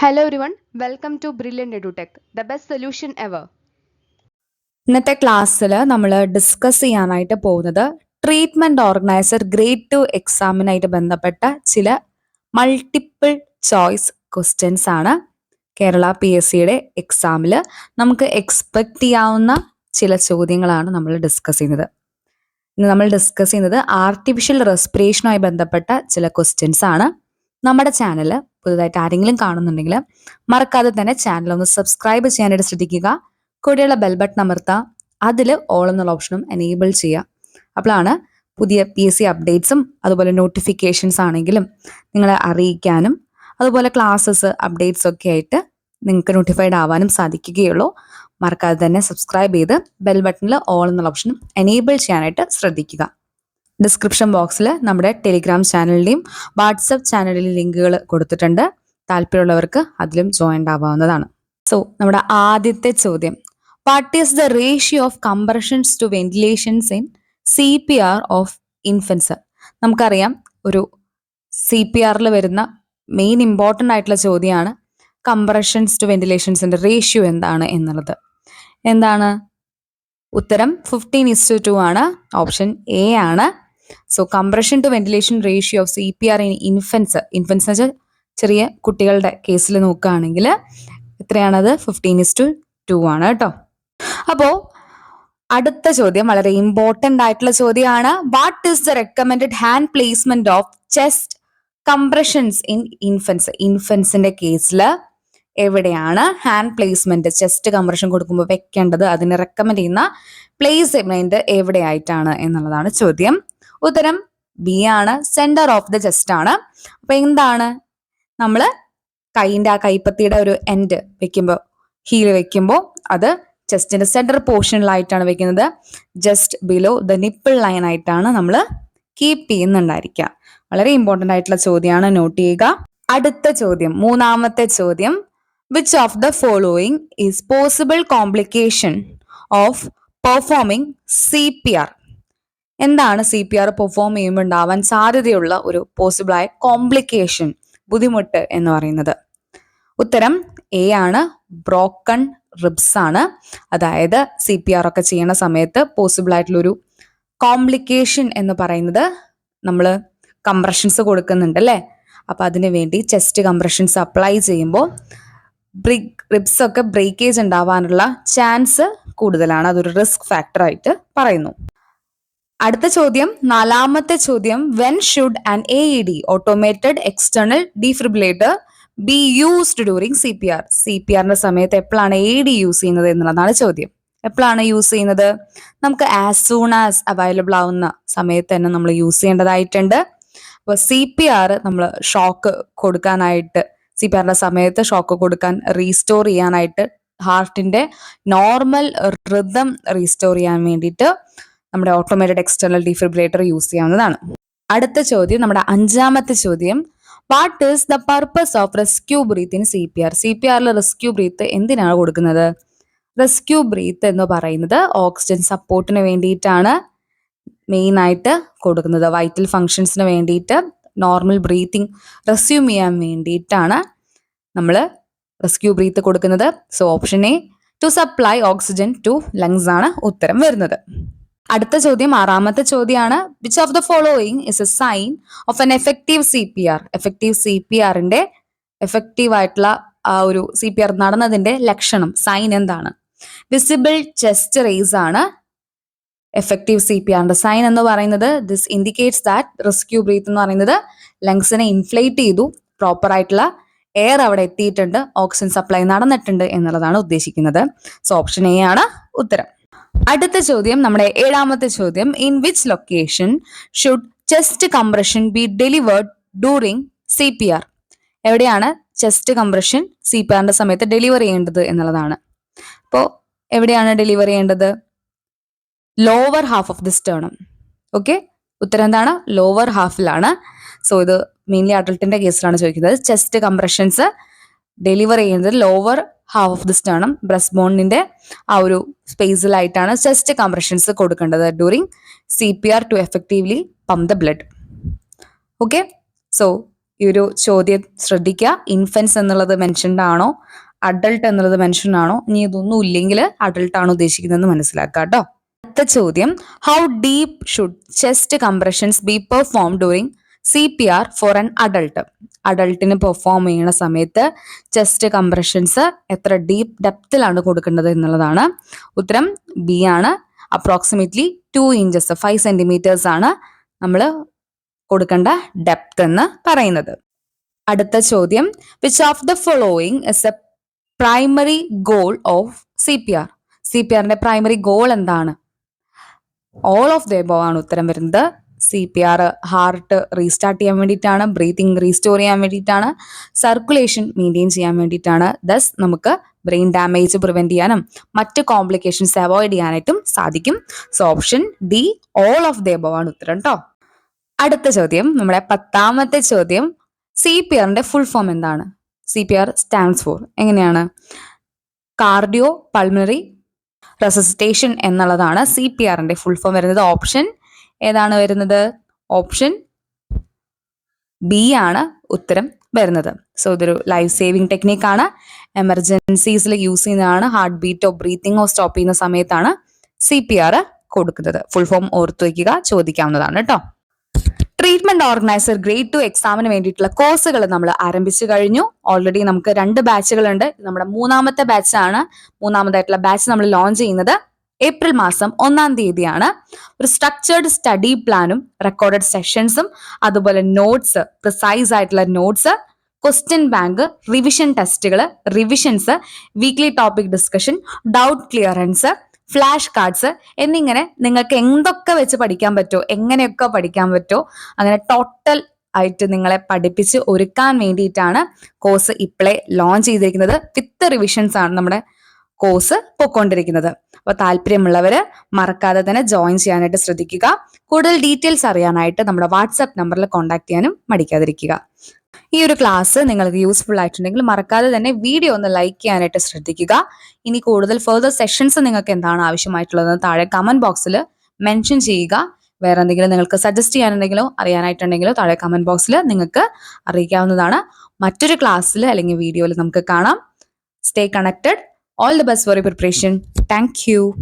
Hello everyone welcome to Brilliant edutech the best solution ever ഇന്നത്തെ ക്ലാസ്സിൽ നമ്മൾ discuss ചെയ്യാനായിട്ട് പോകുന്നത് ട്രീറ്റ്മെന്റ് ഓർഗനൈസർ ഗ്രേഡ് ടു എക്സാമിനായിട്ട് ബന്ധപ്പെട്ട ചില മൾട്ടിപ്പിൾ ചോയ്സ് ക്വസ്റ്റ്യൻസ് ആണ് കേരള പി എസ് സിയുടെ എക്സാമിൽ നമുക്ക് എക്സ്പെക്ട് ചെയ്യാവുന്ന ചില ചോദ്യങ്ങളാണ് നമ്മൾ ഡിസ്കസ് ചെയ്യുന്നത്. ഇന്ന് നമ്മൾ ഡിസ്കസ് ചെയ്യുന്നത് ആർട്ടിഫിഷ്യൽ റെസ്പിറേഷനുമായി ബന്ധപ്പെട്ട ചില ക്വസ്റ്റ്യൻസ് ആണ്. നമ്മുടെ ചാനൽ പുതുതായിട്ട് ആരെങ്കിലും കാണുന്നുണ്ടെങ്കിൽ മറക്കാതെ തന്നെ ചാനൽ ഒന്ന് സബ്സ്ക്രൈബ് ചെയ്യാനായിട്ട് ശ്രദ്ധിക്കുക. കൂടെയുള്ള ബെൽ ബട്ടൺ അമർത്തുക അതിൽ ഓൾ എന്നുള്ള ഓപ്ഷനും എനേബിൾ ചെയ്യുക. അപ്പോഴാണ് പുതിയ പി എസ് സി അപ്ഡേറ്റ്സും അതുപോലെ നോട്ടിഫിക്കേഷൻസ് ആണെങ്കിലും നിങ്ങളെ അറിയിക്കാനും അതുപോലെ ക്ലാസ്സസ് അപ്ഡേറ്റ്സ് ഒക്കെ ആയിട്ട് നിങ്ങൾക്ക് നോട്ടിഫൈഡ് ആവാനും സാധിക്കുകയുള്ളൂ. മറക്കാതെ തന്നെ സബ്സ്ക്രൈബ് ചെയ്ത് ബെൽ ബട്ടണിൽ ഓൾ എന്നുള്ള ഓപ്ഷനും എനേബിൾ ചെയ്യാനായിട്ട് ശ്രദ്ധിക്കുക. ഡിസ്ക്രിപ്ഷൻ ബോക്സിൽ നമ്മുടെ ടെലിഗ്രാം ചാനലിന്റെയും വാട്സപ്പ് ചാനലിലെയും ലിങ്കുകൾ കൊടുത്തിട്ടുണ്ട്. താല്പര്യമുള്ളവർക്ക് അതിലും ജോയിൻ ആവാവുന്നതാണ്. സോ നമ്മുടെ ആദ്യത്തെ ചോദ്യം. What is the ratio of compressions to ventilations in C P R of infants നമുക്കറിയാം ഒരു സി പി ആറിൽ വരുന്ന മെയിൻ ഇമ്പോർട്ടന്റ് ആയിട്ടുള്ള ചോദ്യമാണ് കംപ്രഷൻസ് ടു വെന്റിലേഷൻസിന്റെ റേഷ്യോ എന്താണ് എന്നുള്ളത്. എന്താണ്? ഉത്തരം ഫിഫ്റ്റീൻ ഇസ് ടു ടു ആണ് ഓപ്ഷൻ എ ആണ്. So compression to ventilation ratio of C P R in infants infants എന്ന് വെച്ചാൽ ചെറിയ കുട്ടികളുടെ കേസിൽ നോക്കുകയാണെങ്കിൽ എത്രയാണത്? ഫിഫ്റ്റീൻ ഇസ് ടു ടു ആണ് കേട്ടോ. അപ്പോ അടുത്ത ചോദ്യം വളരെ ഇമ്പോർട്ടന്റ് ആയിട്ടുള്ള ചോദ്യമാണ്. What is the recommended hand placement of chest compressions in infants ഇൻഫൻസിന്റെ കേസിൽ എവിടെയാണ് ഹാൻഡ് പ്ലേസ്മെന്റ് ചെസ്റ്റ് കംപ്രഷൻ കൊടുക്കുമ്പോൾ വെക്കേണ്ടത്? അതിന് റെക്കമെൻഡ് ചെയ്യുന്ന പ്ലേസ്മെന്റ് എവിടെയായിട്ടാണ് എന്നുള്ളതാണ് ചോദ്യം. ഉത്തരം ബി ആണ് സെന്റർ ഓഫ് ദ ചെസ്റ്റ് ആണ്. അപ്പൊ എന്താണ്? നമ്മൾ കൈയിന്റെ ആ കൈപ്പത്തിയുടെ ഒരു എൻഡ് വെക്കുമ്പോൾ ഹീൽ വെക്കുമ്പോൾ അത് ചെസ്റ്റിന്റെ സെന്റർ പോർഷനിലായിട്ടാണ് വെക്കുന്നത്. Just below the nipple line ആയിട്ടാണ് നമ്മൾ കീപ്പ് ചെയ്യുന്നുണ്ടായിരിക്കുക. വളരെ ഇമ്പോർട്ടന്റ് ആയിട്ടുള്ള ചോദ്യമാണ് നോട്ട് ചെയ്യുക. അടുത്ത ചോദ്യം മൂന്നാമത്തെ ചോദ്യം. Which of the following is possible complication of performing C P R എന്താണ് സി പി ആർ പെർഫോം ചെയ്യുമ്പോൾ ഉണ്ടാവാൻ സാധ്യതയുള്ള ഒരു പോസിബിളായ കോംപ്ലിക്കേഷൻ ബുദ്ധിമുട്ട് എന്ന് പറയുന്നത്. ഉത്തരം എ ആണ് ബ്രോക്കൺ റിബ്സ് ആണ്. അതായത് സി പി ആർ ഒക്കെ ചെയ്യുന്ന സമയത്ത് പോസിബിൾ ആയിട്ടുള്ളൊരു കോംപ്ലിക്കേഷൻ എന്ന് പറയുന്നത് നമ്മൾ കംപ്രഷൻസ് കൊടുക്കുന്നുണ്ട് അല്ലേ അപ്പം അതിനു വേണ്ടി ചെസ്റ്റ് കംപ്രഷൻസ് അപ്ലൈ ചെയ്യുമ്പോൾ ബ്രിക് റിബ്സ് ഒക്കെ ബ്രേക്കേജ് ഉണ്ടാവാനുള്ള ചാൻസ് കൂടുതലാണ്. അതൊരു റിസ്ക് ഫാക്ടറായിട്ട് പറയുന്നു. അടുത്ത ചോദ്യം നാലാമത്തെ ചോദ്യം when should an A E D automated external defibrillator be used during C P R C P ആറിന്റെ സമയത്ത് എപ്പോഴാണ് എ ഡി യൂസ് ചെയ്യുന്നത് എന്നുള്ളതാണ് ചോദ്യം. എപ്പോഴാണ് യൂസ് ചെയ്യുന്നത്? നമുക്ക് ആസ് സൂൺ ആസ് അവൈലബിൾ ആവുന്ന സമയത്ത് തന്നെ നമ്മൾ യൂസ് ചെയ്യേണ്ടതായിട്ടുണ്ട്. അപ്പോൾ സി പി ആർ നമ്മൾ ഷോക്ക് കൊടുക്കാനായിട്ട് സി പി ആറിന്റെ സമയത്ത് ഷോക്ക് കൊടുക്കാൻ റീസ്റ്റോർ ചെയ്യാനായിട്ട് ഹാർട്ടിന്റെ നോർമൽ റിതം റീസ്റ്റോർ ചെയ്യാൻ വേണ്ടിയിട്ട് നമ്മുടെ ഓട്ടോമേറ്റഡ് എക്സ്റ്റേണൽ ഡിഫിബ്രിലേറ്റർ യൂസ് ചെയ്യാവുന്നതാണ്. അടുത്ത ചോദ്യം നമ്മുടെ അഞ്ചാമത്തെ ചോദ്യം. What is the purpose of rescue breath in C P R C P ആറിൽ റെസ്ക്യൂ ബ്രീത്ത് എന്തിനാണ് കൊടുക്കുന്നത്? റെസ്ക്യൂ ബ്രീത്ത് എന്ന് പറയുന്നത് ഓക്സിജൻ സപ്പോർട്ടിന് വേണ്ടിയിട്ടാണ് മെയിൻ ആയിട്ട് കൊടുക്കുന്നത്. വൈറ്റൽ ഫങ്ഷൻസിന് വേണ്ടിയിട്ട് നോർമൽ ബ്രീത്തിങ് റെസ്യൂം ചെയ്യാൻ വേണ്ടിയിട്ടാണ് നമ്മൾ റെസ്ക്യൂ ബ്രീത്ത് കൊടുക്കുന്നത്. So option A to supply oxygen to lungs ആണ് ഉത്തരം വരുന്നത്. അടുത്ത ചോദ്യം ആറാമത്തെ ചോദ്യമാണ് which of the following is a sign of an effective C P R effective C P ആറിന്റെ എഫക്റ്റീവ് ആയിട്ടുള്ള ആ ഒരു സി പി ആർ നടന്നതിന്റെ ലക്ഷണം സൈൻ എന്താണ്? വിസിബിൾ ചെസ്റ്റ് റേസ് ആണ് എഫക്റ്റീവ് സി പി ആറിന്റെ സൈൻ എന്ന് പറയുന്നത്. This indicates that rescue breath എന്ന് പറയുന്നത് ലങ്സിനെ ഇൻഫ്ലേറ്റ് ചെയ്തു പ്രോപ്പർ ആയിട്ടുള്ള എയർ അവിടെ എത്തിയിട്ടുണ്ട് ഓക്സിജൻ സപ്ലൈ നടന്നിട്ടുണ്ട് എന്നുള്ളതാണ് ഉദ്ദേശിക്കുന്നത്. സോ ഓപ്ഷൻ എ ആണ് ഉത്തരം. അടുത്ത ചോദ്യം നമ്മുടെ ഏഴാമത്തെ ചോദ്യം. In which location should chest compression be delivered during C P R എവിടെയാണ് ചെസ്റ്റ് കംപ്രഷൻ സി പി ആറിന്റെ സമയത്ത് ഡെലിവർ ചെയ്യേണ്ടത് എന്നുള്ളതാണ്. അപ്പോൾ എവിടെയാണ് ഡെലിവർ ചെയ്യേണ്ടത്? Lower half of the sternum okay ഉത്തരം എന്താണ്? ലോവർ ഹാഫിലാണ് സോ ഇത് മെയിൻലി അഡൾട്ടിന്റെ കേസിലാണ് ചോദിക്കുന്നത്. ചെസ്റ്റ് കംപ്രഷൻസ് ഡെലിവർ ചെയ്യുന്നത് lower half of the sternum breast ബോണിന്റെ ആ ഒരു സ്പേസിലായിട്ടാണ് ചെസ്റ്റ് കംപ്രഷൻസ് കൊടുക്കേണ്ടത് during C P R to effectively pump the blood okay so ഈ ഒരു ചോദ്യം ശ്രദ്ധിക്കുക. ഇൻഫൻസ് എന്നുള്ളത് മെൻഷൻഡ് ആണോ? അഡൾട്ട് എന്നുള്ളത് മെൻഷൻ ആണോ? ഇനി ഇതൊന്നും ഇല്ലെങ്കിൽ അഡൾട്ട് ആണോ ഉദ്ദേശിക്കുന്നതെന്ന് മനസ്സിലാക്കുക കേട്ടോ അടുത്ത ചോദ്യം how deep should chest compressions be perform during C P R for an adult അഡൾട്ടിന് perform ചെയ്യുന്ന സമയത്ത് ചെസ്റ്റ് കംപ്രഷൻസ് എത്ര ഡീപ്പ് ഡെപ്തിലാണ് കൊടുക്കേണ്ടത് എന്നുള്ളതാണ്. ഉത്തരം ബി ആണ്. Approximately two inches five centimetres ആണ് നമ്മൾ കൊടുക്കേണ്ട ഡെപ്ത് എന്ന് പറയുന്നത്. അടുത്ത ചോദ്യം which of the following is a primary goal of C P R C P ആറിന്റെ പ്രൈമറി ഗോൾ എന്താണ്? ഓൾ ഓഫ് ദ എബോ ആണ് ഉത്തരം വരുന്നത്. C P R heart restart ചെയ്യാൻ വേണ്ടിയിട്ടാണ് ബ്രീത്തിങ് റീസ്റ്റോർ ചെയ്യാൻ വേണ്ടിയിട്ടാണ് സർക്കുലേഷൻ മെയിന്റെയിൻ ചെയ്യാൻ വേണ്ടിയിട്ടാണ്. ദസ് നമുക്ക് ബ്രെയിൻ ഡാമേജ് പ്രിവെന്റ് ചെയ്യാനും മറ്റ് കോംപ്ലിക്കേഷൻസ് അവോയ്ഡ് ചെയ്യാനായിട്ടും സാധിക്കും. So option D all of the above ആണ് ഉത്തരം കേട്ടോ അടുത്ത ചോദ്യം നമ്മുടെ പത്താമത്തെ ചോദ്യം സി പി ആറിന്റെ ഫുൾ ഫോം എന്താണ്? C P R stands for എങ്ങനെയാണ്? കാർഡിയോ പൾമണറി റെസിസ്റ്റേഷൻ എന്നുള്ളതാണ് സി പി ആറിന്റെ ഫുൾ ഫോം വരുന്നത്. ഓപ്ഷൻ ഏതാണ് വരുന്നത്? ഓപ്ഷൻ ബി ആണ് ഉത്തരം വരുന്നത്. സോ ഇതൊരു ലൈഫ് സേവിങ് ടെക്നിക്കാണ് എമർജൻസീസിൽ യൂസ് ചെയ്യുന്നതാണ്. ഹാർട്ട് ബീറ്റോ ബ്രീത്തിങ്ങോ സ്റ്റോപ്പ് ചെയ്യുന്ന സമയത്താണ് സി പി ആർ കൊടുക്കുന്നത്. ഫുൾ ഫോം ഓർത്തു വയ്ക്കുക ചോദിക്കാവുന്നതാണ് കേട്ടോ. ട്രീറ്റ്മെന്റ് ഓർഗനൈസർ ഗ്രേഡ് ടു എക്സാമിന് വേണ്ടിയിട്ടുള്ള കോഴ്സുകൾ നമ്മൾ ആരംഭിച്ചു കഴിഞ്ഞു. ഓൾറെഡി നമുക്ക് രണ്ട് ബാച്ചുകളുണ്ട് നമ്മുടെ മൂന്നാമത്തെ ബാച്ചാണ് മൂന്നാമതായിട്ടുള്ള ബാച്ച് നമ്മൾ ലോഞ്ച് ചെയ്യുന്നത്. ഏപ്രിൽ മാസം ഒന്നാം തീയതിയാണ്. ഒരു സ്ട്രക്ചേർഡ് സ്റ്റഡി പ്ലാനും റെക്കോർഡഡ് സെഷൻസും അതുപോലെ നോട്ട്സ് പ്രിസൈസ് ആയിട്ടുള്ള നോട്ട്സ് ക്വസ്റ്റ്യൻ ബാങ്ക് റിവിഷൻ ടെസ്റ്റുകൾ revisions weekly topic discussion doubt clearance flash cards എന്നിങ്ങനെ നിങ്ങൾക്ക് എന്തൊക്കെ വെച്ച് പഠിക്കാൻ പറ്റുമോ എങ്ങനെയൊക്കെ പഠിക്കാൻ പറ്റുമോ അങ്ങനെ ടോട്ടൽ ആയിട്ട് നിങ്ങളെ പഠിപ്പിച്ച് ഒരുക്കാൻ വേണ്ടിയിട്ടാണ് കോഴ്സ് ഇപ്പോഴേ ലോഞ്ച് ചെയ്തിരിക്കുന്നത്. വിത്ത് റിവിഷൻസ് ആണ് നമ്മുടെ കോഴ്സ് പോയിക്കൊണ്ടിരിക്കുന്നത്. അപ്പോൾ താല്പര്യമുള്ളവർ മറക്കാതെ തന്നെ ജോയിൻ ചെയ്യാനായിട്ട് ശ്രദ്ധിക്കുക. കൂടുതൽ ഡീറ്റെയിൽസ് അറിയാനായിട്ട് നമ്മുടെ വാട്സാപ്പ് നമ്പറിൽ കോൺടാക്ട് ചെയ്യാനും മടിക്കാതിരിക്കുക. ഈ ഒരു ക്ലാസ് നിങ്ങൾക്ക് യൂസ്ഫുൾ ആയിട്ടുണ്ടെങ്കിൽ മറക്കാതെ തന്നെ വീഡിയോ ഒന്ന് ലൈക്ക് ചെയ്യാനായിട്ട് ശ്രദ്ധിക്കുക. ഇനി കൂടുതൽ ഫെർദർ സെഷൻസ് നിങ്ങൾക്ക് എന്താണ് ആവശ്യമായിട്ടുള്ളതെന്ന് താഴെ കമന്റ് ബോക്സിൽ മെൻഷൻ ചെയ്യുക. വേറെ എന്തെങ്കിലും നിങ്ങൾക്ക് സജസ്റ്റ് ചെയ്യാനുണ്ടെങ്കിലോ അറിയാനായിട്ടുണ്ടെങ്കിലോ താഴെ കമന്റ് ബോക്സിൽ നിങ്ങൾക്ക് അറിയിക്കാവുന്നതാണ്. മറ്റൊരു ക്ലാസ്സിൽ അല്ലെങ്കിൽ വീഡിയോയിൽ നമുക്ക് കാണാം. Stay connected All the best for your preparation. Thank you.